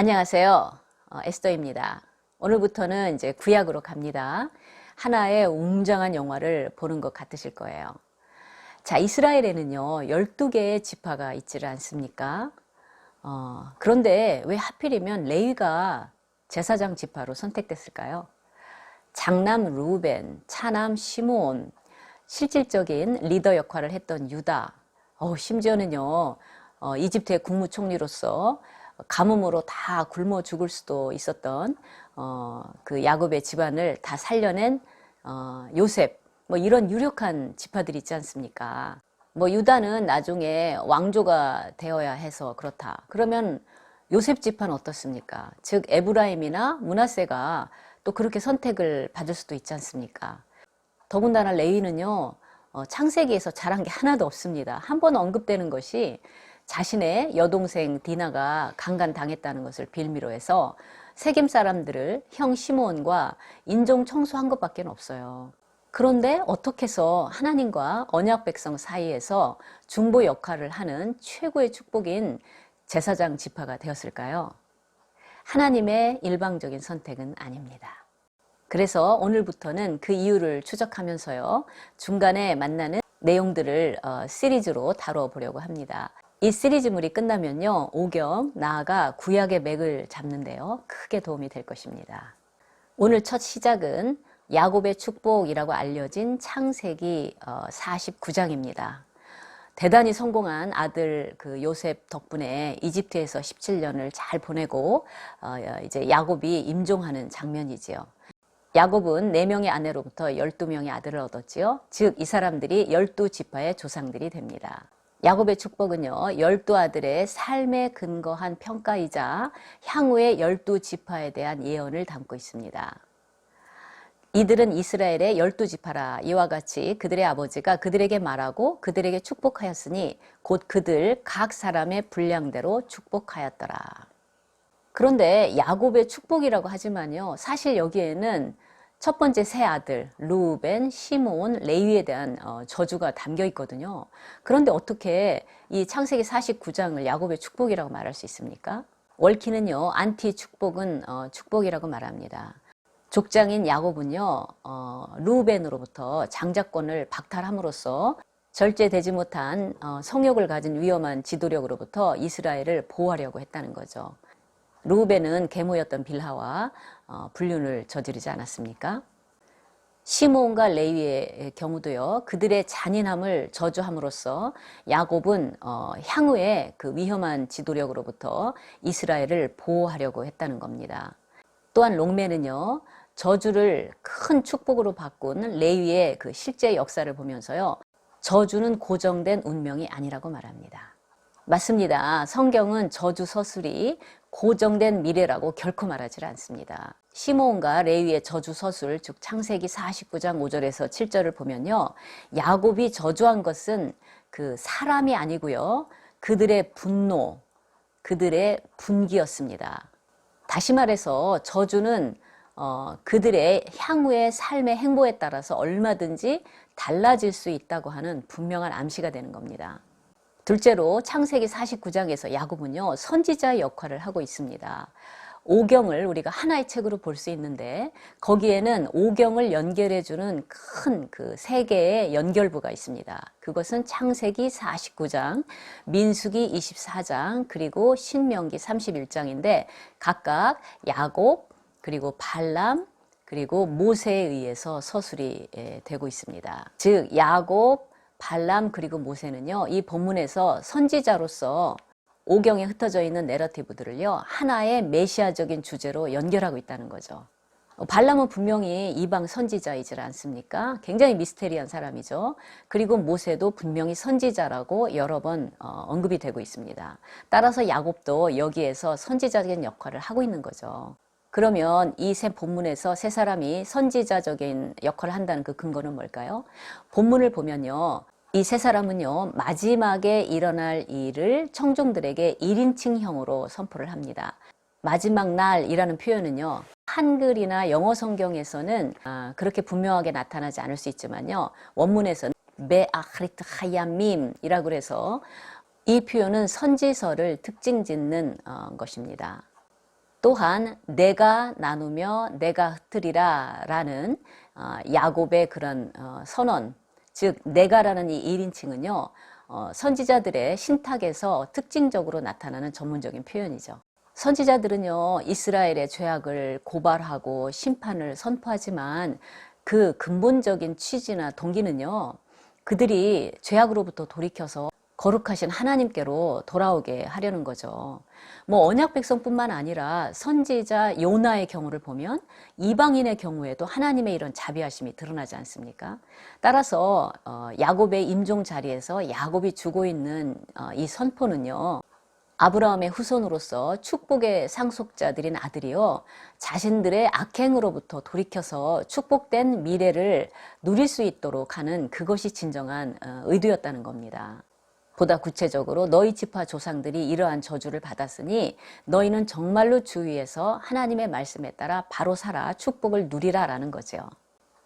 안녕하세요. 어, 에스더입니다. 오늘부터는 이제 구약으로 갑니다. 하나의 웅장한 영화를 보는 것 같으실 거예요. 자, 이스라엘에는요, 12개의 지파가 있지를 않습니까? 어, 그런데 왜 하필이면 레위가 제사장 지파로 선택됐을까요? 장남 루벤, 차남 시므온, 실질적인 리더 역할을 했던 유다, 어, 심지어는요, 어, 이집트의 국무총리로서 가뭄으로 다 굶어 죽을 수도 있었던 어, 그 야곱의 집안을 다 살려낸 어, 요셉 뭐 이런 유력한 지파들이 있지 않습니까? 뭐 유다는 나중에 왕조가 되어야 해서 그렇다. 그러면 요셉 집안 어떻습니까? 즉 에브라임이나 문하세가 또 그렇게 선택을 받을 수도 있지 않습니까? 더군다나 레위는요 어, 창세기에서 잘한 게 하나도 없습니다. 한 번 언급되는 것이 자신의 여동생 디나가 강간당했다는 것을 빌미로 해서 세겜 사람들을 형 시므온과 인종 청소한 것밖에 없어요. 그런데 어떻게 해서 하나님과 언약 백성 사이에서 중보 역할을 하는 최고의 축복인 제사장 지파가 되었을까요? 하나님의 일방적인 선택은 아닙니다. 그래서 오늘부터는 그 이유를 추적하면서요, 중간에 만나는 내용들을 어, 시리즈로 다뤄보려고 합니다. 이 시리즈물이 끝나면요, 오경, 나아가 구약의 맥을 잡는데요, 크게 도움이 될 것입니다. 오늘 첫 시작은 야곱의 축복이라고 알려진 창세기 49장입니다. 어, 대단히 성공한 아들 그 요셉 덕분에 이집트에서 17년을 잘 보내고 어, 이제 야곱이 임종하는 장면이지요. 야곱은 4명의 아내로부터 12명의 아들을 얻었지요. 즉, 이 사람들이 12지파의 조상들이 됩니다. 야곱의 축복은요, 열두 아들의 삶에 근거한 평가이자 향후의 열두 지파에 대한 예언을 담고 있습니다. 이들은 이스라엘의 열두 지파라 이와 같이 그들의 아버지가 그들에게 말하고 그들에게 축복하였으니 곧 그들 각 사람의 분량대로 축복하였더라. 그런데 야곱의 축복이라고 하지만요, 사실 여기에는 첫 번째 세 아들 루벤, 시몬, 레위에 대한 어, 저주가 담겨 있거든요. 그런데 어떻게 이 창세기 49장을 야곱의 축복이라고 말할 수 있습니까? 월키는요 안티 축복은 어, 축복이라고 말합니다. 족장인 야곱은요 어, 루벤으로부터 장자권을 박탈함으로써 절제되지 못한 어, 성욕을 가진 위험한 지도력으로부터 이스라엘을 보호하려고 했다는 거죠. 루벤은 계모였던 빌하와 어, 불륜을 저지르지 않았습니까? 시몬과 레위의 경우도요. 그들의 잔인함을 저주함으로써 야곱은 어, 향후에 그 위험한 지도력으로부터 이스라엘을 보호하려고 했다는 겁니다. 또한 롱메는요. 저주를 큰 축복으로 바꾼 레위의 그 실제 역사를 보면서요. 저주는 고정된 운명이 아니라고 말합니다. 맞습니다. 성경은 저주 서술이 고정된 미래라고 결코 말하지 않습니다. 시몬과 레위의 저주 서술, 즉 창세기 49장 5절에서 7절을 보면요. 야곱이 저주한 것은 그 사람이 아니고요. 그들의 분노, 그들의 분기였습니다. 다시 말해서 저주는 어, 그들의 향후의 삶의 행보에 따라서 얼마든지 달라질 수 있다고 하는 분명한 암시가 되는 겁니다. 둘째로 창세기 49장에서 야곱은요, 선지자의 역할을 하고 있습니다. 오경을 우리가 하나의 책으로 볼 수 있는데 거기에는 오경을 연결해주는 큰 그 세 개의 연결부가 있습니다. 그것은 창세기 49장, 민수기 24장, 그리고 신명기 31장인데 각각 야곱, 그리고 발람, 그리고 모세에 의해서 서술이 예, 되고 있습니다. 즉 야곱, 발람 그리고 모세는요. 이 본문에서 선지자로서 오경에 흩어져 있는 내러티브들을요. 하나의 메시아적인 주제로 연결하고 있다는 거죠. 발람은 분명히 이방 선지자이지 않습니까? 굉장히 미스테리한 사람이죠. 그리고 모세도 분명히 선지자라고 여러 번 어, 언급이 되고 있습니다. 따라서 야곱도 여기에서 선지자적인 역할을 하고 있는 거죠. 그러면 이 세 본문에서 세 사람이 선지자적인 역할을 한다는 그 근거는 뭘까요? 본문을 보면요. 이 세 사람은요, 마지막에 일어날 일을 청중들에게 1인칭형으로 선포를 합니다. 마지막 날이라는 표현은요, 한글이나 영어 성경에서는 아, 그렇게 분명하게 나타나지 않을 수 있지만요, 원문에서는 베아흐리트 하야밈이라고 해서 이 표현은 선지서를 특징 짓는 어, 것입니다. 또한 내가 나누며 내가 흩으리라 라는 어, 야곱의 그런 어, 선언, 즉 내가라는 이 1인칭은요. 어, 선지자들의 신탁에서 특징적으로 나타나는 전문적인 표현이죠. 선지자들은요, 이스라엘의 죄악을 고발하고 심판을 선포하지만 그 근본적인 취지나 동기는요, 그들이 죄악으로부터 돌이켜서 거룩하신 하나님께로 돌아오게 하려는 거죠. 뭐 언약 백성뿐만 아니라 선지자 요나의 경우를 보면 이방인의 경우에도 하나님의 이런 자비하심이 드러나지 않습니까? 따라서 어, 야곱의 임종 자리에서 야곱이 주고 있는 어, 이 선포는요. 아브라함의 후손으로서 축복의 상속자들인 아들이요. 자신들의 악행으로부터 돌이켜서 축복된 미래를 누릴 수 있도록 하는 그것이 진정한 어, 의도였다는 겁니다. 보다 구체적으로 너희 지파 조상들이 이러한 저주를 받았으니 너희는 정말로 주위에서 하나님의 말씀에 따라 바로 살아 축복을 누리라라는 거죠.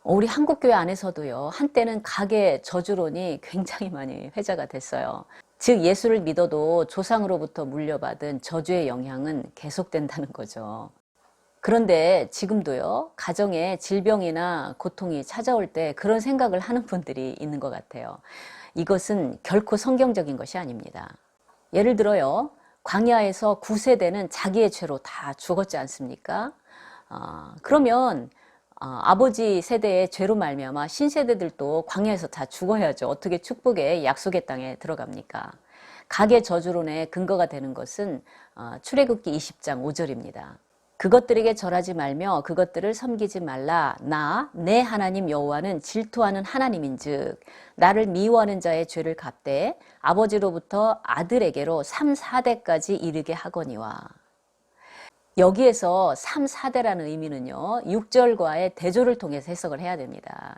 우리 한국교회 안에서도요, 한때는 가계 저주론이 굉장히 많이 회자가 됐어요. 즉, 예수를 믿어도 조상으로부터 물려받은 저주의 영향은 계속된다는 거죠. 그런데 지금도요, 가정에 질병이나 고통이 찾아올 때 그런 생각을 하는 분들이 있는 것 같아요. 이것은 결코 성경적인 것이 아닙니다. 예를 들어요. 광야에서 9세대는 자기의 죄로 다 죽었지 않습니까? 어, 그러면 어, 아버지 세대의 죄로 말미암아 신세대들도 광야에서 다 죽어야죠. 어떻게 축복의 약속의 땅에 들어갑니까? 각의 저주론의 근거가 되는 것은 어, 출애굽기 20장 5절입니다. 그것들에게 절하지 말며 그것들을 섬기지 말라. 나, 내 하나님 여호와는 질투하는 하나님인 즉 나를 미워하는 자의 죄를 갚되 아버지로부터 아들에게로 3, 4대까지 이르게 하거니와. 여기에서 3, 4대라는 의미는요. 6절과의 대조를 통해서 해석을 해야 됩니다.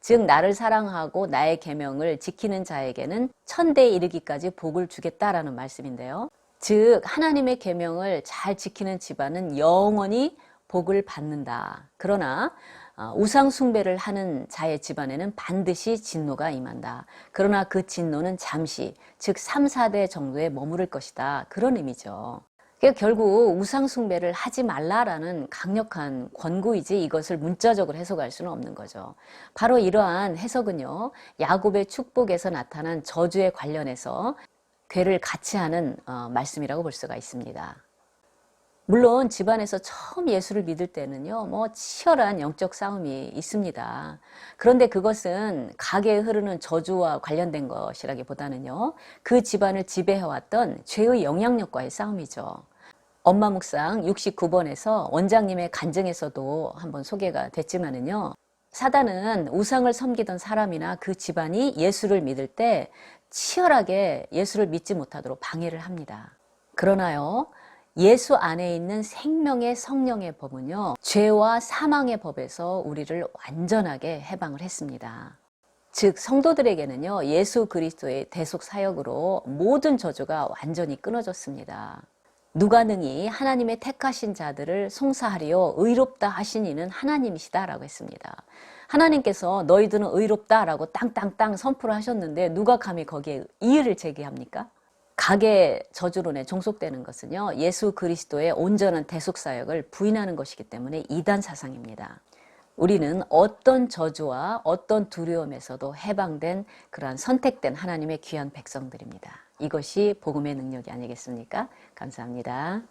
즉 나를 사랑하고 나의 계명을 지키는 자에게는 천대에 이르기까지 복을 주겠다라는 말씀인데요. 즉 하나님의 계명을 잘 지키는 집안은 영원히 복을 받는다. 그러나 어, 우상 숭배를 하는 자의 집안에는 반드시 진노가 임한다. 그러나 그 진노는 잠시, 즉 3, 4대 정도에 머무를 것이다. 그런 의미죠. 그러니까 결국 우상 숭배를 하지 말라라는 강력한 권고이지 이것을 문자적으로 해석할 수는 없는 거죠. 바로 이러한 해석은요. 야곱의 축복에서 나타난 저주에 관련해서 괴를 같이 하는 어, 말씀이라고 볼 수가 있습니다. 물론 집안에서 처음 예수를 믿을 때는요, 뭐 치열한 영적 싸움이 있습니다. 그런데 그것은 가게에 흐르는 저주와 관련된 것이라기보다는요, 그 집안을 지배해왔던 죄의 영향력과의 싸움이죠. 엄마 묵상 69번에서 원장님의 간증에서도 한번 소개가 됐지만은요, 사단은 우상을 섬기던 사람이나 그 집안이 예수를 믿을 때 치열하게 예수를 믿지 못하도록 방해를 합니다. 그러나요, 예수 안에 있는 생명의 성령의 법은요, 죄와 사망의 법에서 우리를 완전하게 해방을 했습니다. 즉, 성도들에게는요, 예수 그리스도의 대속 사역으로 모든 저주가 완전히 끊어졌습니다. 누가 능히 하나님의 택하신 자들을 송사하리요 의롭다 하신 이는 하나님이시다라고 했습니다. 하나님께서 너희들은 의롭다라고 땅땅땅 선포를 하셨는데 누가 감히 거기에 이의를 제기합니까? 각의 저주론에 종속되는 것은요 예수 그리스도의 온전한 대속 사역을 부인하는 것이기 때문에 이단 사상입니다. 우리는 어떤 저주와 어떤 두려움에서도 해방된 그러한 선택된 하나님의 귀한 백성들입니다. 이것이 복음의 능력이 아니겠습니까? 감사합니다.